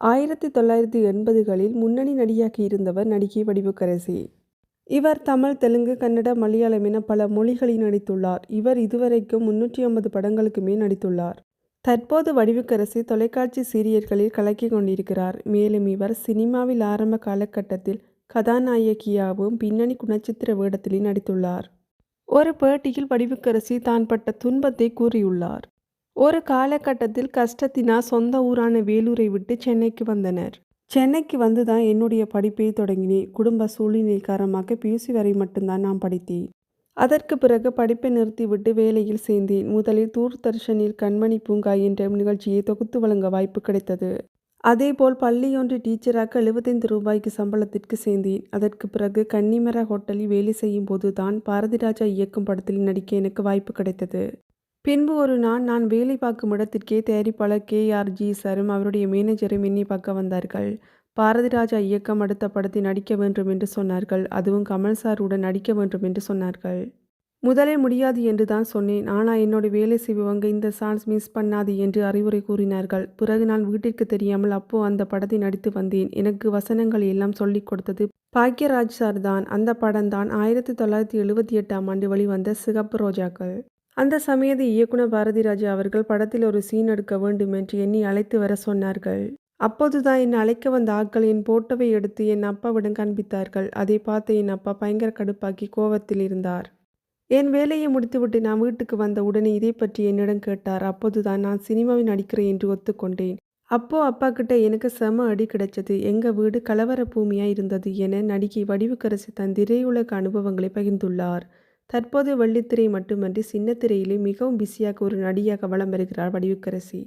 ஆயிரத்தி தொள்ளாயிரத்தி எண்பதுகளில் முன்னணி நடிகையாக இருந்தவர் நடிகை வடிவுக்கரசி இவர் தமிழ் தெலுங்கு கன்னட மலையாளம் என பல மொழிகளில் நடித்துள்ளார். இவர் இதுவரைக்கும் முன்னூற்றி ஐம்பது படங்களுக்குமே நடித்துள்ளார். தற்போது வடிவுக்கரசி தொலைக்காட்சி சீரியல்களில் கலக்கி கொண்டிருக்கிறார். மேலும் இவர் சினிமாவில் ஆரம்ப காலகட்டத்தில் கதாநாயகியாகவும் பின்னணி குணச்சித்திர வேடத்திலும் நடித்துள்ளார். ஒரு பேட்டியில் வடிவுக்கரசி தான் பட்ட துன்பத்தை கூறியுள்ளார். ஒரு காலகட்டத்தில் கஷ்டத்தினால் சொந்த ஊரான வேலூரை விட்டு சென்னைக்கு வந்தனர். சென்னைக்கு வந்து தான் என்னுடைய படிப்பை தொடங்கினேன். குடும்ப சூழ்நிலை காரணமாக பியூசி வரை மட்டும்தான் நான் படித்தேன். அதற்கு பிறகு படிப்பை நிறுத்திவிட்டு வேலையில் சேர்ந்தேன். முதலில் தூர்தர்ஷனில் கண்மணி பூங்கா என்ற நிகழ்ச்சியை தொகுத்து வழங்க வாய்ப்பு கிடைத்தது. அதேபோல் பள்ளியொன்று டீச்சராக எழுபத்தைந்து ரூபாய்க்கு சம்பளத்திற்கு சேர்ந்தேன். அதற்கு பிறகு கன்னிமர ஹோட்டலில் வேலை செய்யும் போது தான் பாரதிராஜா இயக்கும் படத்தில் நடிக்க எனக்கு வாய்ப்பு கிடைத்தது. பின்பு ஒரு நாள் நான் வேலை பார்க்கும் இடத்திற்கே தயாரிப்பாளர் கே ஆர் ஜி சாரும் அவருடைய மேனேஜரும் என்னை பார்க்க வந்தார்கள். பாரதிராஜா இயக்கம் அடுத்த படத்தை நடிக்க வேண்டும் என்று சொன்னார்கள். அதுவும் கமல் சாருடன் நடிக்க வேண்டும் என்று சொன்னார்கள். முதலே முடியாது என்று தான் சொன்னேன். ஆனால் என்னோட வேலை செய்வங்க இந்த சான்ஸ் மிஸ் பண்ணாது என்று அறிவுரை கூறினார்கள். பிறகு நான் வீட்டிற்கு தெரியாமல் அப்போ அந்த படத்தை நடித்து வந்தேன். எனக்கு வசனங்கள் எல்லாம் சொல்லிக் கொடுத்தது பாக்யராஜ் சார் தான். அந்த படம் தான் ஆயிரத்தி தொள்ளாயிரத்தி எழுபத்தி எட்டாம் ஆண்டு வெளிவந்த சிகப்பு ரோஜாக்கள். அந்த சமயத்து இயக்குனர் பாரதிராஜா அவர்கள் படத்தில் ஒரு சீன் எடுக்க வேண்டும் என்று எண்ணி அழைத்து வர சொன்னார்கள். அப்போதுதான் என்னை அழைக்க வந்த ஆட்கள் என் போட்டோவை எடுத்து என் அப்பாவிடம் காண்பித்தார்கள். அதை பார்த்து என் அப்பா பயங்கர கடுப்பாக்கி கோவத்தில் இருந்தார். என் வேலையை முடித்துவிட்டு நான் வீட்டுக்கு வந்த உடனே இதை பற்றி என்னிடம் கேட்டார். அப்போதுதான் நான் சினிமாவில் நடிக்கிறேன் என்று ஒத்துக்கொண்டேன். அப்போ அப்பா கிட்ட எனக்கு செம அடி கிடைச்சது. எங்க வீடு கலவர பூமியா இருந்தது என நடிகை வடிவுக்கரசி தன் திரையுலக அனுபவங்களை பகிர்ந்துள்ளார். தற்போது வெள்ளித்திரை மட்டுமன்றி சின்னத்திரையிலே மிகவும் பிஸியாக ஒரு நடிகையாக வலம் வருகிறார் வடிவுக்கரசி.